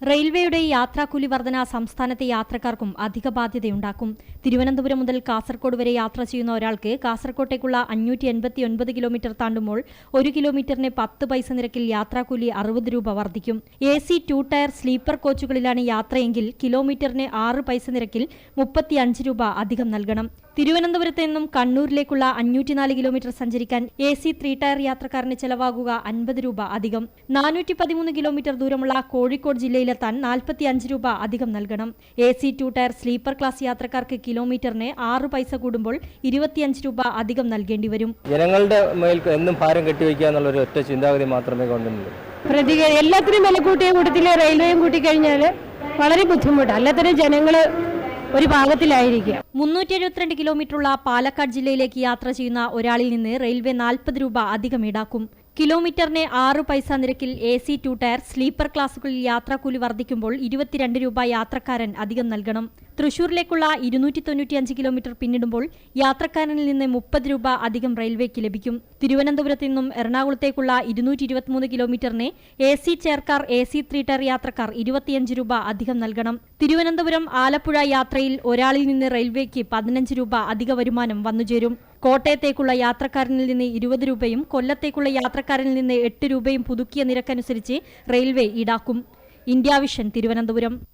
റെയിൽവേയുടെ യാത്രാക്കൂലി വർധന സംസ്ഥാനത്തെ യാത്രക്കാർക്കും അധിക ബാധ്യതയുണ്ടാക്കും. തിരുവനന്തപുരം മുതൽ കാസർഗോഡ് വരെ യാത്ര ചെയ്യുന്ന ഒരാൾക്ക് കാസർകോട്ടേക്കുള്ള അഞ്ഞൂറ്റി എൺപത്തി ഒൻപത് കിലോമീറ്റർ താണ്ടുമ്പോൾ ഒരു കിലോമീറ്ററിന് പത്ത് പൈസ നിരക്കിൽ യാത്രാക്കൂലി അറുപത് രൂപ വർദ്ധിക്കും A C two tier sleeper കോച്ചുകളിലാണ് യാത്രയെങ്കിൽ കിലോമീറ്ററിന് ആറ് പൈസ നിരക്കിൽ മുപ്പത്തി അഞ്ച് രൂപ അധികം നൽകണം. തിരുവനന്തപുരത്ത് നിന്നും കണ്ണൂരിലേക്കുള്ള അഞ്ഞൂറ്റിനാല് കിലോമീറ്റർ സഞ്ചരിക്കാൻ എ സി ത്രീ ടയർ യാത്രക്കാരന് ചെലവാകുക അൻപത് രൂപ അധികം. നാനൂറ്റി പതിമൂന്ന് കിലോമീറ്റർ ദൂരമുള്ള കോഴിക്കോട് ജില്ലയിലെത്താൻ നാൽപ്പത്തി അഞ്ച് രൂപ അധികം നൽകണം. A C two tier sleeper class യാത്രക്കാർക്ക് കിലോമീറ്ററിന് ആറ് പൈസ കൂടുമ്പോൾ ഇരുപത്തിയഞ്ച് രൂപ അധികം നൽകേണ്ടി വരും. ജനങ്ങളുടെ മേൽ എന്നും ഭാരം കെട്ടിവെക്കുക എന്നുള്ളൊരു ഒറ്റ ചിന്താഗതി മാത്രമേ ഗവൺമെന്റിനുള്ളൂ എല്ലാത്തിനും വില കൂട്ടിയ കൂട്ടത്തിൽ റെയിൽവേയും കൂട്ടിക്കഴിഞ്ഞാൽ വളരെ ബുദ്ധിമുട്ടാണ് അല്ലാത്തരം ജനങ്ങൾ ഒരു ഭാഗത്തിലായിരിക്കും. മുന്നൂറ്റി എഴുപത്തിരണ്ട് കിലോമീറ്ററുള്ള പാലക്കാട് ജില്ലയിലേക്ക് യാത്ര ചെയ്യുന്ന ഒരാളിൽ നിന്ന് റെയിൽവേ നാൽപ്പത് രൂപ അധികം ഈടാക്കും. കിലോമീറ്ററിന് ആറ് പൈസ നിരക്കിൽ A C two tier sleeper ക്ലാസുകളിൽ യാത്രാക്കൂലി വർദ്ധിക്കുമ്പോൾ ഇരുപത്തിരണ്ട് രൂപ യാത്രക്കാരൻ അധികം നൽകണം. തൃശൂരിലേക്കുള്ള ഇരുന്നൂറ്റി തൊണ്ണൂറ്റിയഞ്ച് കിലോമീറ്റർ പിന്നിടുമ്പോൾ യാത്രക്കാരനിൽ നിന്ന് മുപ്പത് രൂപ അധികം റെയിൽവേക്ക് ലഭിക്കും. തിരുവനന്തപുരത്ത് നിന്നും എറണാകുളത്തേക്കുള്ള ഇരുന്നൂറ്റി ഇരുപത്തിമൂന്ന് കിലോമീറ്ററിന് A C chair car A C three tier യാത്രക്കാർ ഇരുപത്തിയഞ്ച് രൂപ അധികം നൽകണം. തിരുവനന്തപുരം ആലപ്പുഴ യാത്രയിൽ ഒരാളിൽ നിന്ന് റെയിൽവേക്ക് പതിനഞ്ച് രൂപ അധിക വരുമാനം വന്നുചേരും. കോട്ടയത്തേക്കുള്ള യാത്രക്കാരനിൽ നിന്ന് ഇരുപത് രൂപയും കൊല്ലത്തേക്കുള്ള യാത്രക്കാരനിൽ നിന്ന് എട്ട് രൂപയും പുതുക്കിയ നിരക്കനുസരിച്ച് റെയിൽവേ ഈടാക്കും. India vision Thiruvananthapuram.